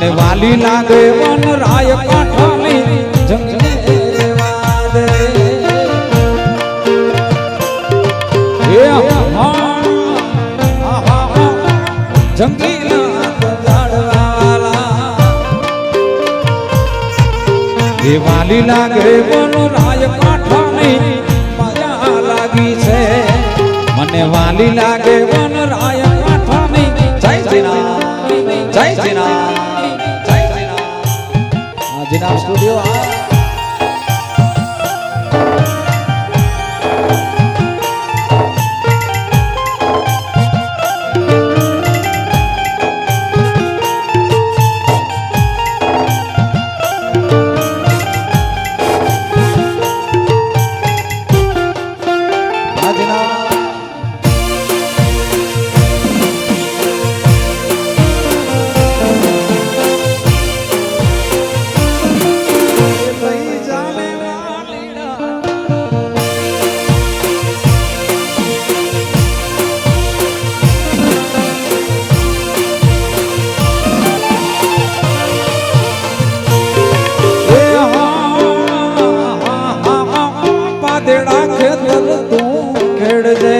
મને વાલી ના દેવન રાય કાંઠાની જંગીલે રેવા દે એ હા હા હા જંગીલા તો ઝાડવાલા એ વાલી લાગે બોલો રાય કાઠાની મજા લાગી છે. મને વાલી લાગે વન રાય કાઠાની. જય શ્રીરામ જય શ્રીરામ પાદડા ખેતર તું ખેડજે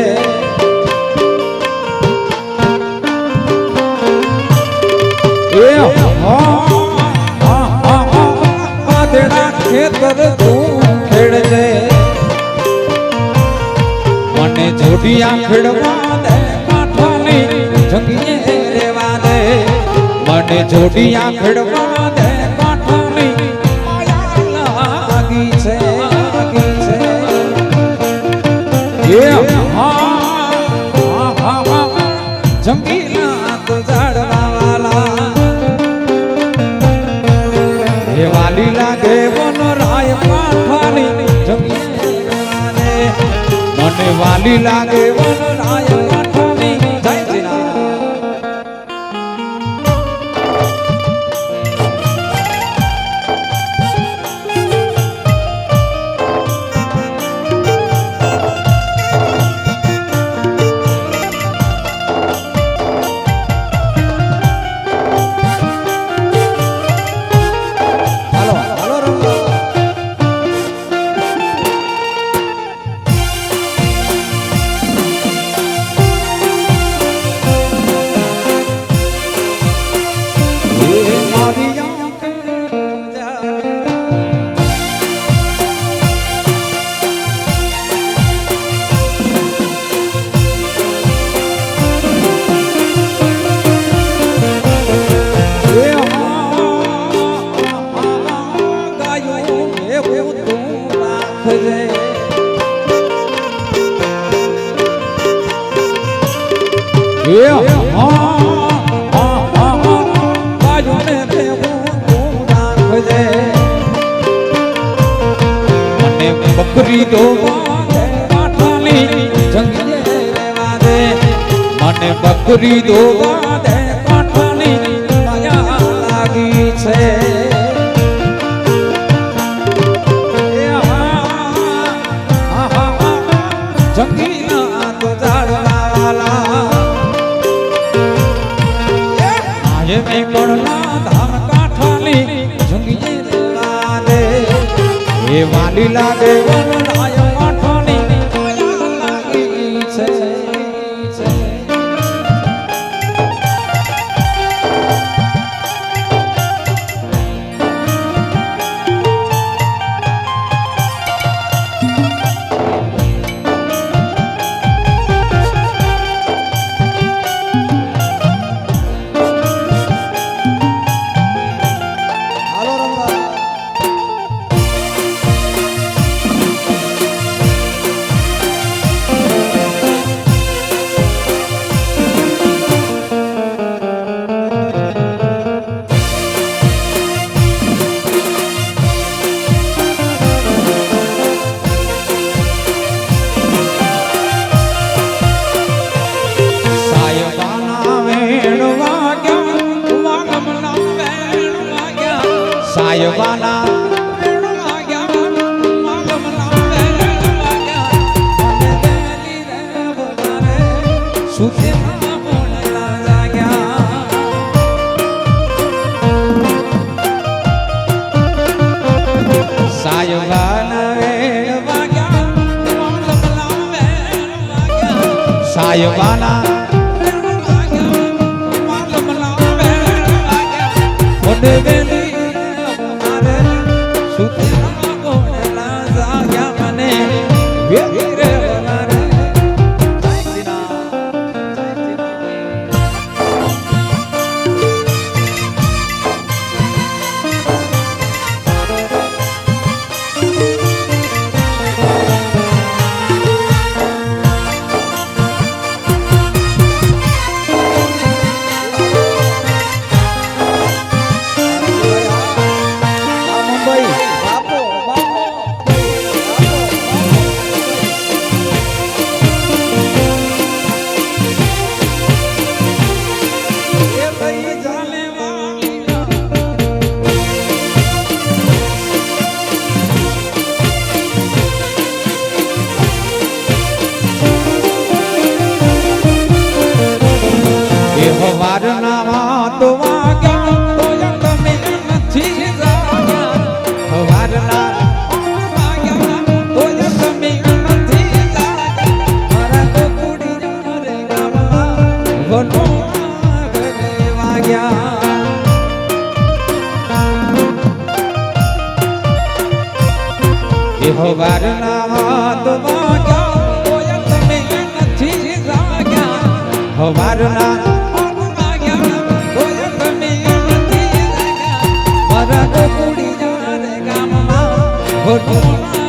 એ પાદડા ખેતર તું ખેડજે મને જોડિયા ખેડવા દે, કાંઠાની રેવા દે. મને જોડિયા ખેડવા દે, કાંઠાની માયા લાગી છે. મને વાલી લાગે વન બકરી તો મને બકરી દો કાંઠાની માયા લાગી છે. વાલી લાગે. ભાઈ બાલા મને ভোর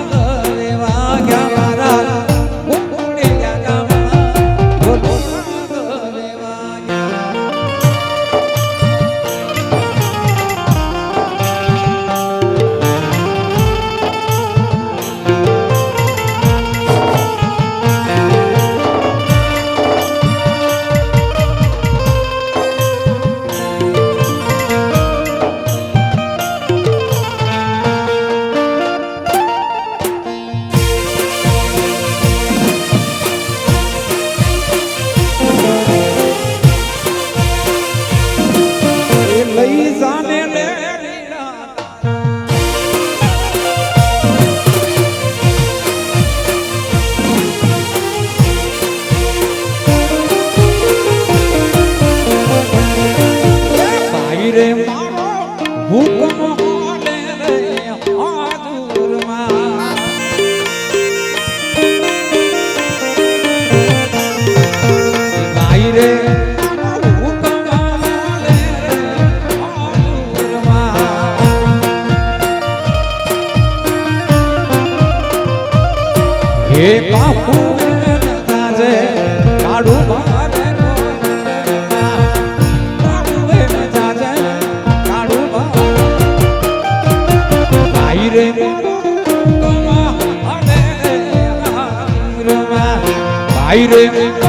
Aí, Aire,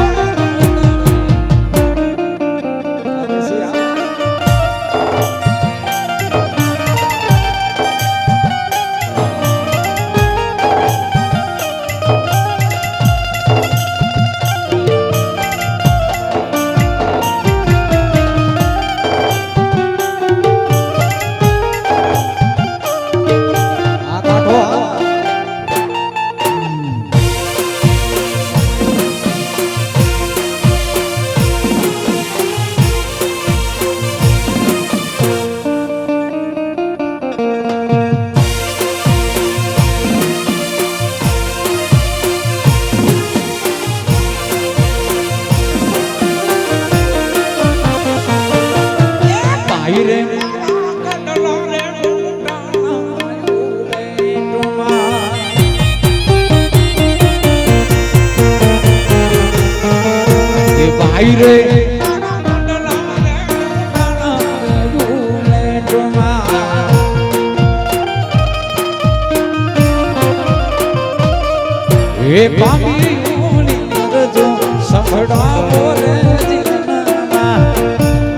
એ પામી ઉણી કરજો સફડા બોલે જીવના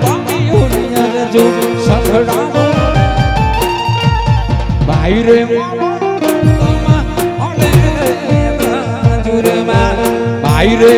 પામી ઉણી કરજો સફડા ભાઈ રે ભાઈ રે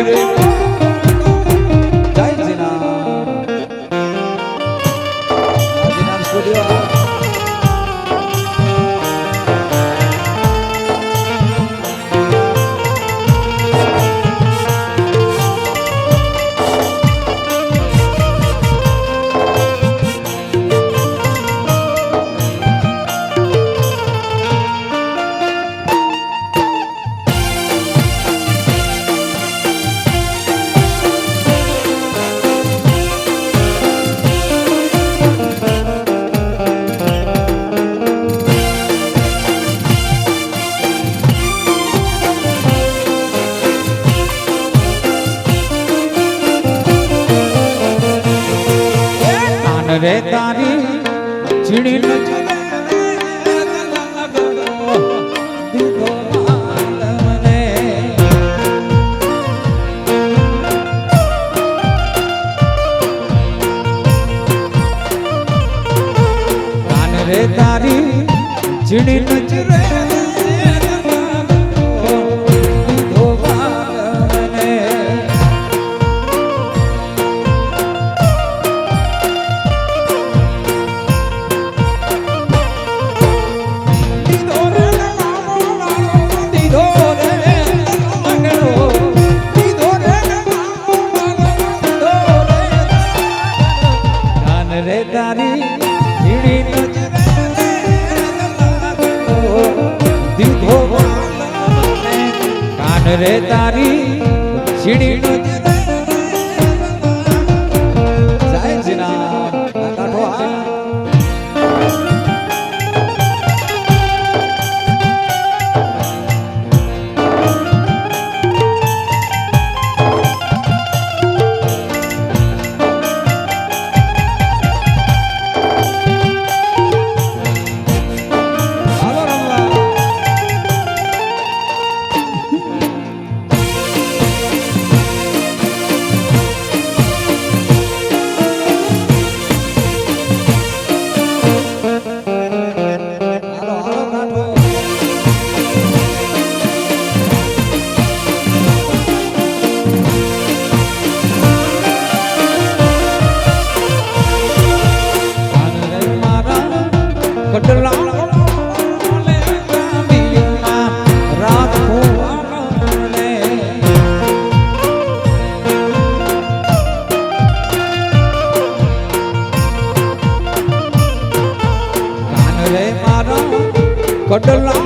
ঘটনা